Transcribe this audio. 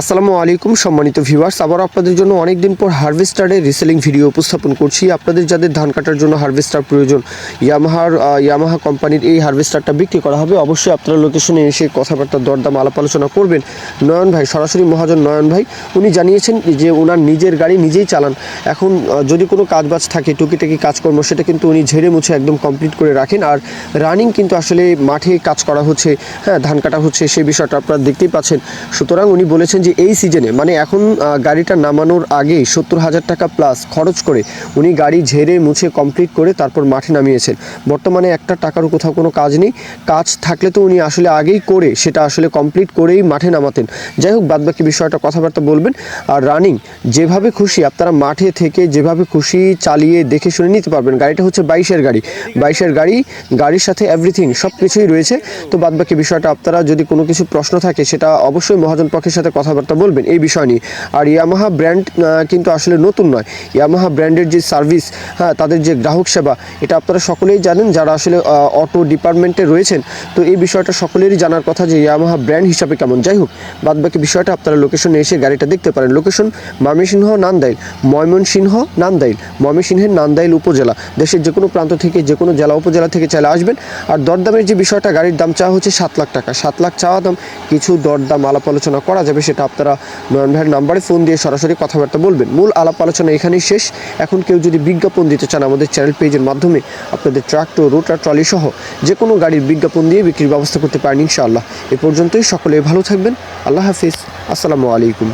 আসসালামু আলাইকুম সম্মানিত ভিউয়ার্স আবার আপনাদের জন্য অনেক দিন পর হারভেস্টারের রিসেলিং ভিডিও উপস্থাপন করছি। আপনাদের যাদের ধান কাটার জন্য হারভেস্টার প্রয়োজন ইয়ামাহার ইয়ামাহা কোম্পানির এই হারভেস্টারটা বিক্রি করা হবে, অবশ্যই আপনারা লোকেশনে এসে কথাবার্তা দরদাম আলাপ আলোচনা করবেন। নয়ন ভাই, সরাসরি মহাজন নয়ন ভাই, উনি জানিয়েছেন যে ওনার নিজের গাড়ি নিজেই চালান। এখন যদি কোনো কাজবাজ থাকে, টুকিটাকি কাজকর্ম, সেটা কিন্তু উনি ঝেড়ে মুছে একদম কমপ্লিট করে রাখেন। আর রানিং কিন্তু আসলে মাঠে কাজ করা হচ্ছে হ্যাঁ ধান কাটা হচ্ছে সেই বিষয়টা আপনারা দেখতেই পাচ্ছেন। সুতরাং উনি বলেছেন যে এই সিজনে মানে এখন গাড়িটা নামানোর আগে সত্তর হাজার টাকা প্লাস খরচ করে উনি গাড়ি ঝেড়ে মুছে কমপ্লিট করে তারপর মাঠে নামিয়েছেন। বর্তমানে একটা টাকারও কোথাও কোনো কাজ নেই। কাজ থাকলে তো উনি আসলে আগেই করে সেটা আসলে কমপ্লিট করেই মাঠে নামাতেন। যাই হোক, বাদবাকি বিষয়টা কথাবার্তা বলবেন। আর রানিং যেভাবে খুশি আপনারা মাঠে থেকে যেভাবে খুশি চালিয়ে দেখে শুনে নিতে পারবেন। গাড়িটা হচ্ছে বাইশের গাড়ি। বাইশের গাড়ি, গাড়ির সাথে এভরিথিং সব কিছুই রয়েছে। তো বাদবাকি বিষয়টা আপনারা যদি কোনো কিছু প্রশ্ন থাকে, সেটা অবশ্যই মহাজন পক্ষের সাথে কথাবার্তা বলবেন এই বিষয় নিয়ে। আর ইয়ামাহা ব্র্যান্ড কিন্তু আসলে নতুন নয়। ইয়ামাহা ব্র্যান্ডের যে সার্ভিস হ্যাঁ তাদের যে গ্রাহক সেবা, এটা আপনারা সকলেই জানেন যারা আসলে অটো ডিপার্টমেন্টে রয়েছেন। তো এই বিষয়টা সকলেরই জানার কথা যে ইয়ামাহা ব্র্যান্ড হিসাবে কেমন। যাই হোক, বাদবাকি বিষয়টা আপনারা লোকেশনে এসে গাড়িটা দেখতে পারেন। লোকেশন ময়মনসিংহ, নান্দাইল। ময়মনসিংহ, নান্দাইল। ময়মনসিংহের নান্দাইল উপজেলা। দেশের যে কোনো প্রান্ত থেকে, যে কোনো জেলা, উপজেলা থেকে চাইলে আসবেন। আর দরদামের যে বিষয়টা, গাড়ির দাম চাওয়া হচ্ছে সাত লাখ টাকা। সাত লাখ চাওয়া দাম, কিছু দরদাম আলাপ আলোচনা করা যাবে সেটা আপনারা নয়ন ভাইয়ের নাম্বারে ফোন দিয়ে সরাসরি কথাবার্তা বলবেন। মূল আলাপ আলোচনা এখানেই শেষ। এখন কেউ যদি বিজ্ঞাপন দিতে চান আমাদের চ্যানেল পেজের মাধ্যমে, আপনাদের ট্রাক্টর রোটার ট্রলি সহ যে কোনো গাড়ির বিজ্ঞাপন দিয়ে বিক্রির ব্যবস্থা করতে পারেন ইনশাআল্লাহ। এ পর্যন্তই, সকলে ভালো থাকবেন। আল্লাহ হাফিজ। আসসালামু আলাইকুম।